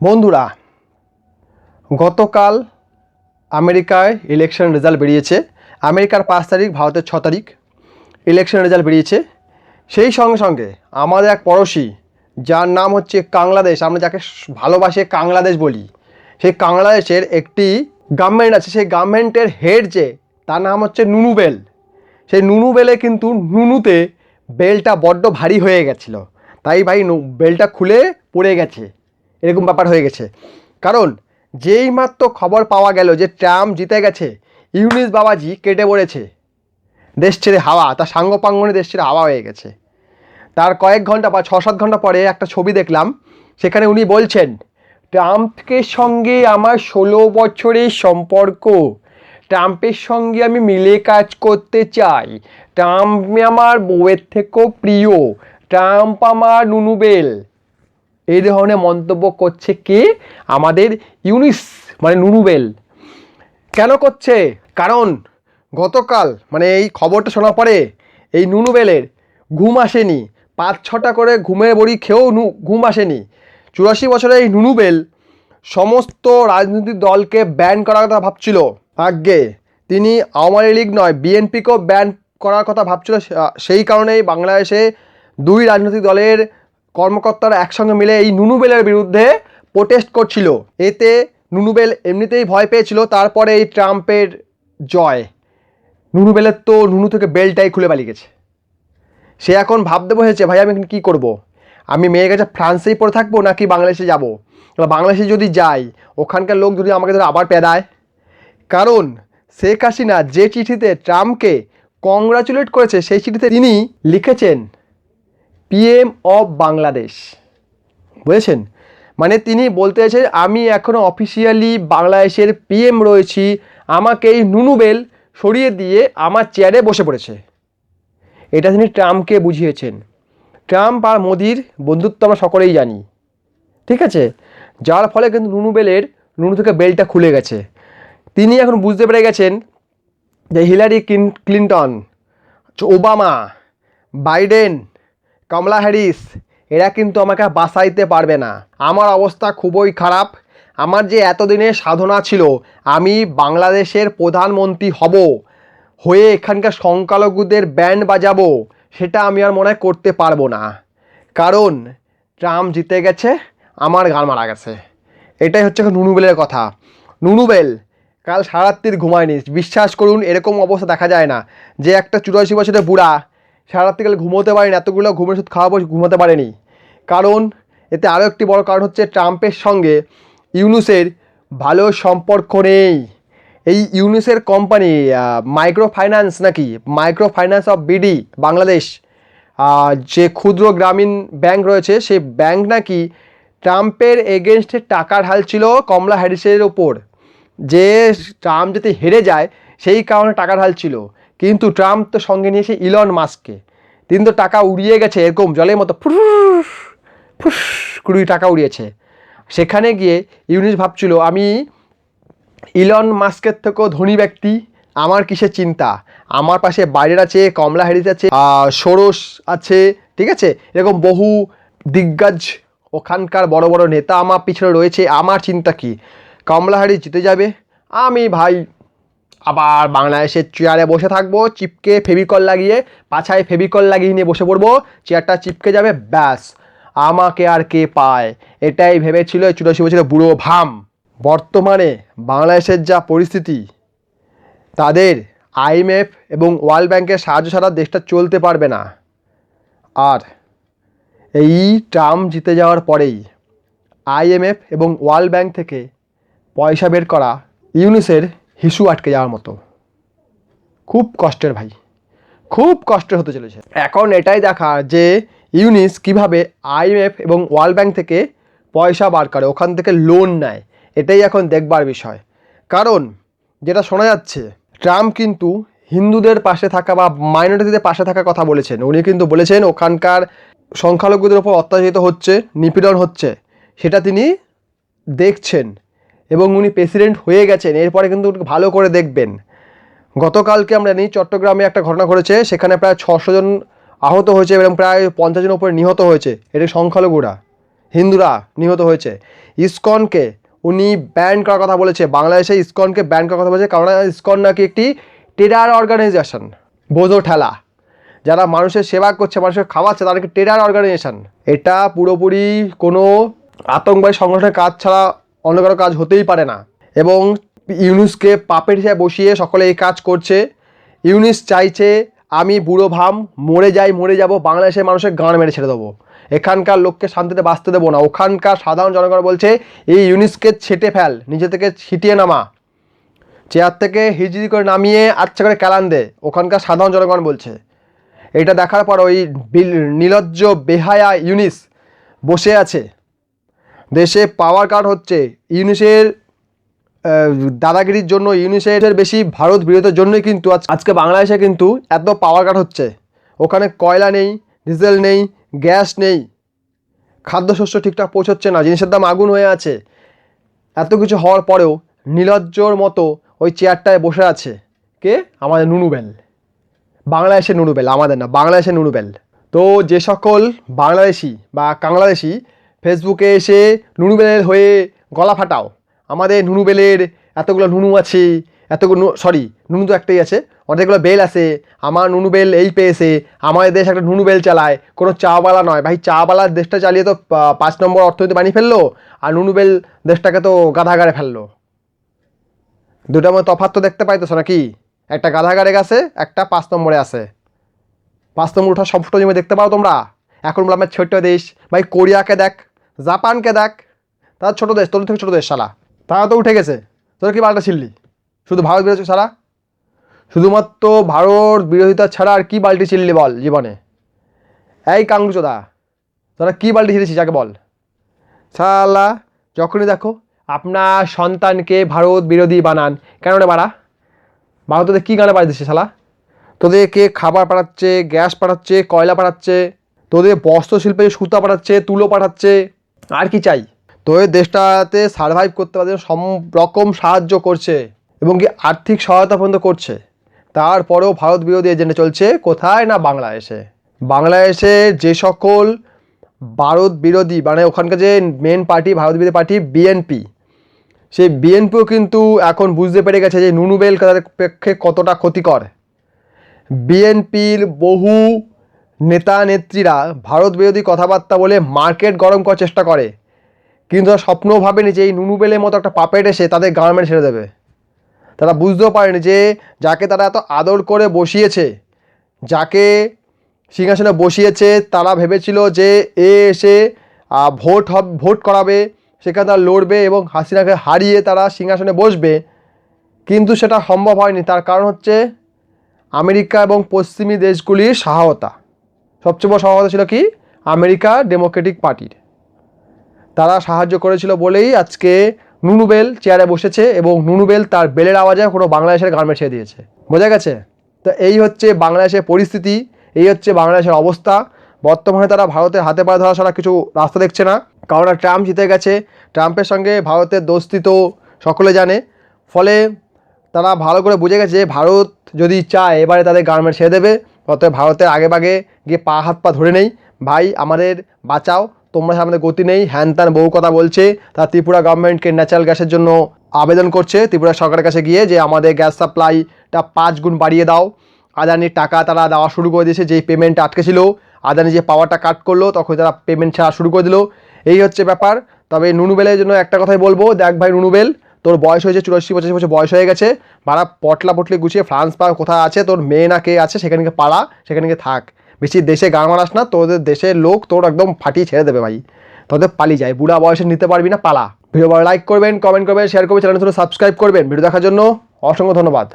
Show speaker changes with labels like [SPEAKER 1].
[SPEAKER 1] বন্ধুরা, গতকাল আমেরিকায় ইলেকশন রেজাল্ট বেরিয়েছে। আমেরিকার পাঁচ তারিখ, ভারতের ছ তারিখ ইলেকশন রেজাল্ট বেরিয়েছে। সেই সঙ্গে সঙ্গে আমাদের এক পড়োশি, যার নাম হচ্ছে কাংলাদেশ, আমরা যাকে ভালোবাসে কাংলাদেশ বলি, সেই কাংলাদেশের একটি গভর্নমেন্ট আছে, সেই গভর্নমেন্টের হেড যে, তার নাম হচ্ছে নুনু বেল। সেই নুনু বেলে কিন্তু নুনুতে বেলটা বড্ড ভারী হয়ে গেছিল। তাই ভাই বেলটা খুলে পড়ে গেছে। এরকম ব্যাপার হয়ে গেছে। কারণ যেই মাত্র খবর পাওয়া গেল যে ট্রাম্প জিতে গেছে, ইউনিস বাবাজি কেটে পড়েছে। দেশ ছেড়ে হাওয়া, তার সাঙ্গপাঙ্গনে দেশ ছেড়ে হাওয়া হয়ে গেছে। তার কয়েক ঘণ্টা বা ছ সাত ঘণ্টা পরে একটা ছবি দেখলাম, সেখানে উনি বলছেন, ট্রাম্পকে সঙ্গে আমার ষোলো বছরের সম্পর্ক। ট্রাম্পের সঙ্গে আমি মিলে কাজ করতে চাই। ট্রাম্প আমার বউয়ের থেকেও প্রিয়। ট্রাম্প আমার নুনুবেল এই ধরনের মন্তব্য করছে কে? আমাদের ইউনিস মানে নুনুবেল কেন করছে? কারণ গতকাল মানে এই খবরটা শোনার পরে এই নুনুবেলের ঘুম আসেনি। পাঁচ ছটা করে ঘুমের বড়ি খেয়েও নু, ঘুম আসেনি। চুরাশি বছরে এই নুনুবেল সমস্ত রাজনৈতিক দলকে ব্যান করার কথা ভাবছিল। আগে তিনি আওয়ামী লীগ নয় বিএনপিকেও ব্যান করার কথা ভাবছিল সেই কারণেই বাংলাদেশে দুই রাজনৈতিক দলের কর্মকর্তারা একসঙ্গে মিলে এই নুনুবেলের বিরুদ্ধে প্রোটেস্ট করছিল। এতে নুনুবেল এমনিতেই ভয় পেয়েছিল, তারপরে এই ট্রাম্পের জয়। নুনুবেলের তো নুনু থেকে বেলটাই খুলে পালিয়ে গেছে। সে এখন ভাবতে বসেছে, ভাই, আমি কী করব। আমি মেয়ের কাছে ফ্রান্সেই পড়ে থাকব নাকি বাংলাদেশে যাব? বাংলাদেশে যদি যাই, ওখানকার লোক যদি আমাকে ধরে আবার পেদায়? কারণ শেখ হাসিনা যে চিঠিতে ট্রাম্পকে কংগ্রাচুলেট করেছে, সেই চিঠিতে তিনি লিখেছেন পিএম অফ বাংলাদেশ বুঝেছেন? মানে তিনি বলতে চাইছেন আমি এখনও অফিসিয়ালি বাংলাদেশের পিএম রয়েছি। আমাকে এই নুনুবেল সরিয়ে দিয়ে আমার চেয়ারে বসে পড়েছে। এটা তিনি ট্রাম্পকে বুঝিয়েছেন। ট্রাম্প আর মোদির বন্ধুত্ব আমরা সকলেই জানি। ঠিক আছে? যার ফলে কিন্তু নুনু বেলের, নুনু থেকে বেলটা খুলে গেছে। তিনি এখন বুঝতে পেরে গেছেন যে Hillary clean- Clinton Obama Biden Kamala Harris, এরা কিন্তু আমাকে বাঁচাইতে পারবে না। আমার অবস্থা খুবই খারাপ। আমার যে এতদিনের সাধনা ছিল, আমি বাংলাদেশের প্রধানমন্ত্রী হব, হয়ে এখানকার সংখ্যালঘুদের ব্যান্ড বাজাবো, সেটা আমি আর মনে করতে পারব না। কারণ, ট্রাম্প জিতে গেছে, আমার গান মারা গেছে। এটাই হচ্ছে নুনুবেলের কথা। নুনুবেল, কাল সারাত্রির ঘুমায়নি বিশ্বাস করুন, এরকম অবস্থা দেখা যায় না যে একটা চুরাশি বছরের বুড়া সারাত্রি কাল ঘুমোতে পারেনি, এতগুলো ঘুমের ওষুধ খাওয়াবো, ঘুমোতে পারেনি। কারণ, এতে আরও একটি বড় কারণ হচ্ছে ট্রাম্পের সঙ্গে ইউনুসের ভালো সম্পর্ক নেই। এই ইউনুসের কোম্পানি মাইক্রো ফাইন্যান্স নাকি micro finance of BD, Bangladesh যে ক্ষুদ্র গ্রামীণ ব্যাংক রয়েছে, সেই ব্যাংক নাকি ট্রাম্পের এগেনস্টে টাকার হাল ছিল কমলা হ্যারিসের ওপর। যে ট্রাম্প যাতে হেরে যায়, সেই কারণে টাকার হাল ঢালছিল কিন্তু ট্রাম্প তো সঙ্গে নিয়েছে ইলন মাস্ককে। তিনি তো টাকা উড়িয়ে গেছে এরকম জলের মতো ফুস ফুস কুড়ি টাকা উড়িয়েছে। সেখানে গিয়ে ইউনিস ভাবছিল, আমি ইলন মাস্কের থেকেও ধনী ব্যক্তি, আমার কিসের চিন্তা? আমার পাশে বাইরের আছে, কমলা হ্যারিস আছে সোরস আছে, ঠিক আছে? এরকম বহু দিগ্গজ ওখানকার বড় বড় নেতা আমার পিছনে রয়েছে, আমার চিন্তা কি? কমলা হ্যারিস জিতে যাবে? আমি ভাই আবার বাংলাদেশের চেয়ারে বসে থাকব চিপকে ফেভিকল লাগিয়ে, পাছায় ফেভিকল লাগিয়ে নিয়ে বসে পড়ব চেয়ারটা চিপকে যাবে, ব্যাস। আমাকে আর কে পায়? এটাই ভেবেছিল চুরাশি বছরের বুড়ো ভাম। বর্তমানে বাংলাদেশের যা পরিস্থিতি, তাদের আইএমএফ এবং ওয়ার্ল্ড ব্যাংকের সাহায্য ছাড়া দেশটা চলতে পারবে না। আর এই ট্রাম্প জিতে যাওয়ার পরেই আইএমএফ এবং ওয়ার্ল্ড ব্যাংক থেকে পয়সা বের করা ইউনিসের হিসু আটকে যাওয়ার মতো। খুব কষ্টের ভাই। খুব কষ্টের হতে চলেছে। এখন এটাই দেখা যে ইউনিস কীভাবে আইএমএফ এবং ওয়ার্ল্ড ব্যাংক থেকে পয়সা বার করে, ওখান থেকে লোন নেয়, এটাই এখন দেখবার বিষয়। কারণ যেটা শোনা যাচ্ছে, ট্রাম্প কিন্তু হিন্দুদের পাশে থাকা বা মাইনরিটিদের পাশে থাকার কথা বলেছেন। উনি কিন্তু বলেছেন ওখানকার সংখ্যালঘুদের ওপর অত্যাচারিত হচ্ছে, নিপীড়ন হচ্ছে। সেটা তিনি দেখছেন। এবং উনি প্রেসিডেন্ট হয়ে গেছেন, এরপরে কিন্তু ভালো করে দেখবেন। গতকালকে আমরা জানি চট্টগ্রামে একটা ঘটনা ঘটেছে, সেখানে প্রায় ছশো জন আহত হয়েছে এবং প্রায় পঞ্চাশ জন উপরে নিহত হয়েছে। এটা সংখ্যালঘুরা, হিন্দুরা নিহত হয়েছে। ইসকনকে উনি ব্যান করার কথা বলেছে, বাংলাদেশে ইসকনকে ব্যান করার কথা বলেছে, কারণ ইসকন নাকি একটি টেরার অর্গানাইজেশন বোঝো ঠেলা। যারা মানুষের সেবা করছে মানুষের খাওয়াচ্ছে তাদেরকে টেরার অর্গানাইজেশন এটা পুরোপুরি কোনো আতঙ্কবাদী সংগঠনের কাজ ছাড়া অন্য কারও কাজ হতেই পারে না। এবং ইউনুসকে পাপের হিসাবে বসিয়ে সকলে এই কাজ করছে। ইউনিস চাইছে, আমি বুড়ো ভাম, মরে যাই, মরে যাব, বাংলাদেশের মানুষের গান মেরে ছেড়ে দেবো। এখানকার লোককে শান্তিতে বাঁচতে দেবো না। ওখানকার সাধারণ জনগণ বলছে, এই ইউনিসকে ছেটে ফেল, নিজে থেকে ছিটিয়ে নামা। চেয়ার থেকে হিজড়ি করে নামিয়ে আচ্ছা করে ক্যালান দে। ওখানকার সাধারণ জনগণ বলছে। এটা দেখার পর ওই বিল নীলজ্জ, বেহায়া ইউনিস বসে আছে। দেশে পাওয়ার কার্ড হচ্ছে। ইউনিসের দাদাগিরির জন্য, ইউনিসেফের বেশি ভারত বিরোধের জন্যই কিন্তু আজ- আজকে বাংলাদেশে কিন্তু এত পাওয়ার কাট হচ্ছে। ওখানে কয়লা নেই ডিজেল নেই গ্যাস নেই। খাদ্যশস্য ঠিকঠাক পৌঁছচ্ছে না, জিনিসের দাম আগুন হয়ে আছে। এত কিছু হওয়ার পরেও নীলজ্জর মতো ওই চেয়ারটায় বসে আছে কে? আমাদের নুনুবেল বাংলাদেশের নুনুবেল আমাদের না, বাংলাদেশের নুনুবেল তো যে সকল বাংলাদেশি বা বাংলাদেশি ফেসবুকে এসে নুনুবেলের হয়ে গলা ফাটাও। আমাদের নুনুবেলের এতগুলো নুনু আছে, এতগুলো সরি নুনু তো একটাই আছে, অনেকগুলো বেল আছে, আমার নুনুবেল এই পেয়েছে, আমাদের দেশ একটা নুনুবেল চালায়, কোনো চাওয়ালা নয়। ভাই চাওয়ালার দেশটা চালিয়ে তো পাঁচ নম্বর অর্থনীতি বানিয়ে ফেলল, আর নুনুবেল দেশটাকে তো গাধাগারে ফেলল। দুটার মধ্যে তফাৎ তো দেখতে পাইতেছো নাকি? একটা গাধাগারে গেছে, একটা পাঁচ নম্বরে আছে। পাঁচ নম্বর ওঠা সব জমি দেখতে পাও তোমরা? এখন বললাম আমার ছোট্ট দেশ। ভাই, কোরিয়াকে দেখ জাপানকে দেখ। তারা ছোটো দেশ, তোর থেকে ছোটো দেশ সালা তারা তো উঠে গেছে। তোরা কি বালটা ছিললি শুধু ভারত বিরোধী ছাড়া? শুধুমাত্র ভারত বিরোধিতা ছাড়া আর কি বাল্টি ছিললি বল জীবনে? এই কাংচোদা তোরা কি বাল্টি ছিলিস যাকে বল। সালা যখনই দেখো আপনার সন্তানকে ভারত বিরোধী বানান। কেন রে বাড়া? ভারত তোদের কী গানে পাঠাচ্ছে শালা? তোদেরকে খাবার পাঠাচ্ছে, গ্যাস পাঠাচ্ছে, কয়লা পাঠাচ্ছে? তোদের বস্ত্র শিল্পে সুতা পাঠাচ্ছে, তুলো পাঠাচ্ছে? আর কি চাই? তো এই দেশটাতে সার্ভাইভ করতে পারতে সব রকম সাহায্য করছে এবং কি আর্থিক সহায়তা পর্যন্ত করছে। তারপরেও ভারত বিরোধী এজেন্ডা চলছে কোথায় না বাংলাদেশে? বাংলাদেশে যে সকল ভারত বিরোধী মানে ওখানকার যে মেন পার্টি ভারত বিরোধী পার্টি বিএনপি সেই বিএনপিও কিন্তু এখন বুঝতে পেরে গেছে যে নুনুবেল তাদের পক্ষে কতটা ক্ষতিকর। বিএনপির বহু নেতা নেত্রীরা ভারত বিরোধী কথাবার্তা বলে মার্কেট গরম করার চেষ্টা করে। কিন্তু তারা স্বপ্নও ভাবেনি যে এই নুনুবেলের মতো একটা পাপেট এসে তাদের গার্মেন্ট ছেড়ে দেবে। তারা বুঝতেও পারেনি যে যাকে তারা এত আদর করে বসিয়েছে, যাকে সিংহাসনে বসিয়েছে, তারা ভেবেছিল যে এ এসে ভোট ভোট করাবে, সেখানে তারা লড়বে এবং হাসিনাকে হারিয়ে তারা সিংহাসনে বসবে। কিন্তু সেটা সম্ভব হয়নি। তার কারণ হচ্ছে আমেরিকা এবং পশ্চিমী দেশগুলির সহায়তা সবচেয়ে বড় সহায়তা ছিল কি? আমেরিকা ডেমোক্রেটিক পার্টির তারা সাহায্য করেছিল বলেই আজকে নুনুবেল চেয়ারে বসেছে এবং নুনুবেল তার বেলের আওয়াজে কোনো বাংলাদেশের গার্মেন্ট ছেড়ে দিয়েছে। বোঝা গেছে? তো এই হচ্ছে বাংলাদেশের পরিস্থিতি, এই হচ্ছে বাংলাদেশের অবস্থা। বর্তমানে তারা ভারতের হাতে পায়ে ধরা ছাড়া কিছু রাস্তা দেখছে না। কারণ ট্রাম্প জিতে গেছে। ট্রাম্পের সঙ্গে ভারতের দোস্তি তো সকলে জানে। ফলে তারা ভালো করে বুঝে গেছে ভারত যদি চায় এবারে তাদের গার্মেন্ট ছেড়ে দেবে, অতএব ভারতের আগে বাগে গিয়ে পা, হাত, পা ধরে নেই। ভাই, আমাদের বাঁচাও, তোমরা আমাদের গতি নেই। হ্যান ত্যান বহু কথা বলছে। তা ত্রিপুরা গভর্নমেন্টকে ন্যাচারাল গ্যাসের জন্য আবেদন করছে। ত্রিপুরা সরকারের কাছে গিয়ে যে আমাদের গ্যাস সাপ্লাইটা পাঁচ গুণ বাড়িয়ে দাও। আদানির টাকা তারা দেওয়া শুরু করে দিয়েছে, যেই পেমেন্টটা আটকে ছিল আদানি যে পাওয়ারটা কাট করল, তখন তারা পেমেন্ট ছাড়া শুরু করে দিল। এই হচ্ছে ব্যাপার। তবে নুনুবেলের জন্য একটা কথাই বলব। দেখ ভাই নুনুবেল, তোর বয়স হয়েছে চুরাশি পঁচাশি বছর বয়স হয়ে গেছে। ভাড়া পটলা পটলি গুছিয়ে ফ্রান্স পা কোথায় আছে? তোর মেয়ে না কে আছে? সেখানে পালা, সেখানে থাক। বেশি দেশে গান মারাস না, তোদের দেশের লোক তোর একদম ফাটিয়ে ছেড়ে দেবে ভাই। তোদের পালি যায়, বুড়া বয়সে নিতে পারবি না, পালা। ভিডিও লাইক করবেন কমেন্ট করবেন শেয়ার করবেন চ্যানেল সাবস্ক্রাইব করবেন। ভিডিও দেখার জন্য অসংখ্য ধন্যবাদ।